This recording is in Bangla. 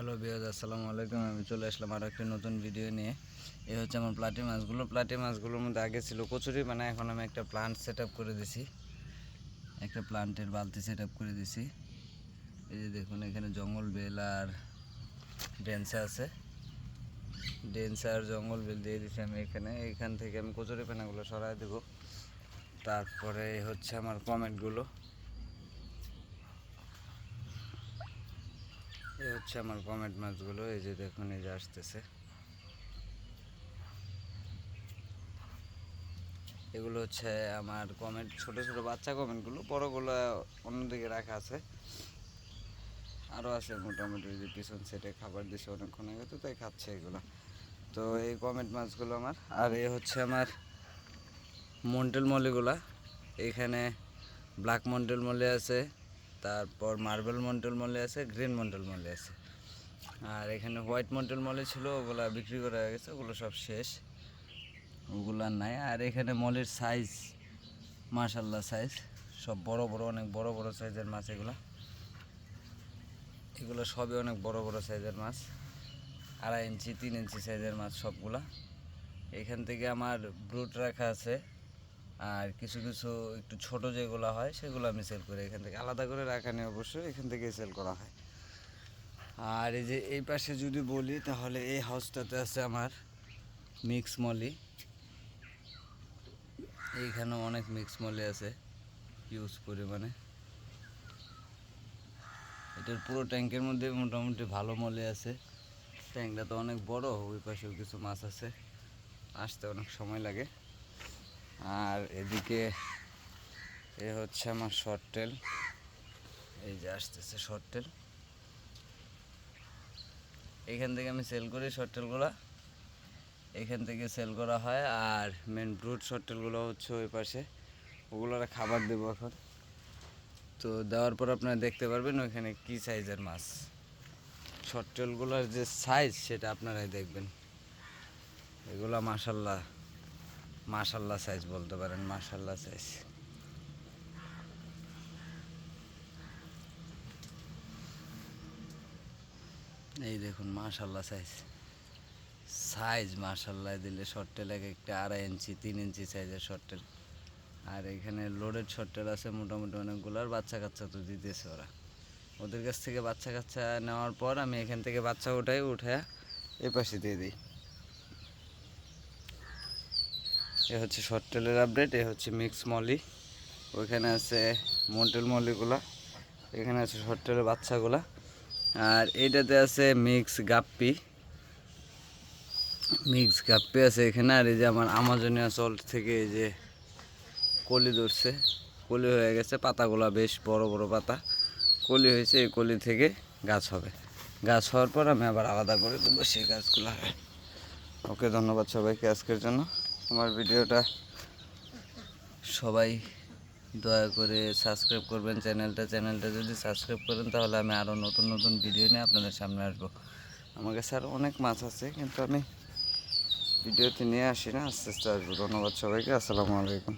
হ্যালো বিয়াজ আসসালামু আলাইকুম। আমি চলে আসলাম আরও একটি নতুন ভিডিও নিয়ে। এই হচ্ছে আমার প্লাটি মাছগুলো। প্লাটি মাছগুলোর মধ্যে আগে ছিল কচুরি মানে এখন আমি একটা প্লান্ট সেট করে দিছি। একটা প্লান্টের বালতি সেট করে দিছি। এই যে দেখুন, এখানে জঙ্গল বেল আর ডেন্সা আছে। ডেন্সা আর জঙ্গল বেল দিয়ে দিছি আমি এখানে। এখান থেকে আমি কচুরি পানাগুলো সরাই দেবো। তারপরে হচ্ছে আমার কমেন্টগুলো হচ্ছে আমার কমেন্ট মাছগুলো, এই যে দেখুন, এই যে আসতেছে। এগুলো হচ্ছে আমার কমেন্ট ছোট ছোট বাচ্চা কমেন্টগুলো বড়গুলো অন্যদিকে রাখা আছে। আরও আছে মোটামুটি যে পিছন সেটে খাবার দিছে অনেকক্ষণ আগে তো, তাই খাচ্ছে এগুলো। তো এই কমেন্ট মাছগুলো আমার, আর এ হচ্ছে আমার মন্টেল মলিগুলা। এখানে ব্ল্যাক মন্টেল মলি আছে তারপর মার্বেল মন্টেল মলে আছে গ্রিন মন্টেল মলে আছে। আর এখানে হোয়াইট মন্টেল মলে ছিল, ওগুলো বিক্রি করা হয়ে গেছে, ওগুলো সব শেষ। ওগুলো নাই। আর এখানে মলের সাইজ মার্শাল্লাহ সাইজ সব বড় বড়, অনেক বড় বড় সাইজের মাছ এগুলো। এগুলো সবই অনেক বড় বড় সাইজের মাছ। আড়াই ইঞ্চি, তিন ইঞ্চি সাইজের মাছ সবগুলা। এখান থেকে আমার ব্রুট রাখা আছে। আর কিছু কিছু একটু ছোট যেগুলো হয়, সেগুলো আমি সেল করি এখান থেকে। আলাদা করে রাখা নেই অবশ্যই, এখান থেকে সেল করা হয়। আর এই যে এই পাশে যদি বলি, তাহলে এই হাউসটাতে আছে আমার মিক্স মলি। এইখানেও অনেক মিক্স মলি আছে ইউজ পরিমাণে। এটার পুরো ট্যাঙ্কের মধ্যে মোটামুটি ভালো মলে আছে। ট্যাঙ্কটা তো অনেক বড়, ওই পাশেও কিছু মাছ আছে। আসতে অনেক সময় লাগে। আর এদিকে এ হচ্ছে আমার শর্ট টেল এই যে আসতেছে শর্ট টেল এখান থেকে আমি সেল করি শর্ট টেলগুলো এখান থেকে সেল করা হয় আর মেন ব্রুট শর্ট টেলগুলো হচ্ছে ওই পাশে। ওগুলোর খাবার দেবো এখন। তো দেওয়ার পর আপনারা দেখতে পারবেন ওইখানে কি সাইজের মাছ। শর্ট টেলগুলোর যে সাইজ সেটা আপনারাই দেখবেন। এগুলা মাসাল্লাহ মাশাল্লাহ সাইজ বলতে পারেন, মাশাল্লাহ সাইজ এই দেখুন, মাশাল্লাহ সাইজ সাইজ মাশাল্লাহ দিলে শর্টেল এক একটা আড়াই ইঞ্চি, তিন ইঞ্চি সাইজের শর্টেল আর এখানে লোডেড শর্টেল আছে, মোটামুটি অনেকগুলো, আর বাচ্চা কাচ্চা তো দিতেছে ওরা। ওদের কাছ থেকে বাচ্চা কাচ্চা নেওয়ার পর আমি এখান থেকে বাচ্চা উঠাই উঠে এ পাশে দিয়ে দিই। এ হচ্ছে শর্ট টেলের আপডেট এ হচ্ছে মিক্স মলি ওইখানে আছে মন্টেল মলিগুলা এখানে আছে শর্ট টেলের বাচ্চাগুলা, আর এইটাতে আছে মিক্স গাপ্পি মিক্স গাপ্পি আছে এখানে, আর এই যে আমার আমাজনিয়া সল্ট থেকে এই যে কলি ধরছে, কলি হয়ে গেছে পাতাগুলা, বেশ বড় বড় পাতা, কলি হয়েছে এই কলি থেকে গাছ হবে। গাছ হওয়ার পর আমি আবার আলাদা করে দেবো সেই গাছগুলো। ওকে, ধন্যবাদ সবাইকে আজকের জন্য। আমার ভিডিওটা সবাই দয়া করে সাবস্ক্রাইব করবেন চ্যানেলটা। চ্যানেলটা যদি সাবস্ক্রাইব করেন তাহলে আমি আরও নতুন নতুন ভিডিও নিয়ে আপনাদের সামনে আসব। আমার কাছে আরও অনেক মাছ আছে, কিন্তু আমি ভিডিওতে নিয়ে আসি না। আস্তে আস্তে আসব। ধন্যবাদ সবাইকে। আসসালামু আলাইকুম।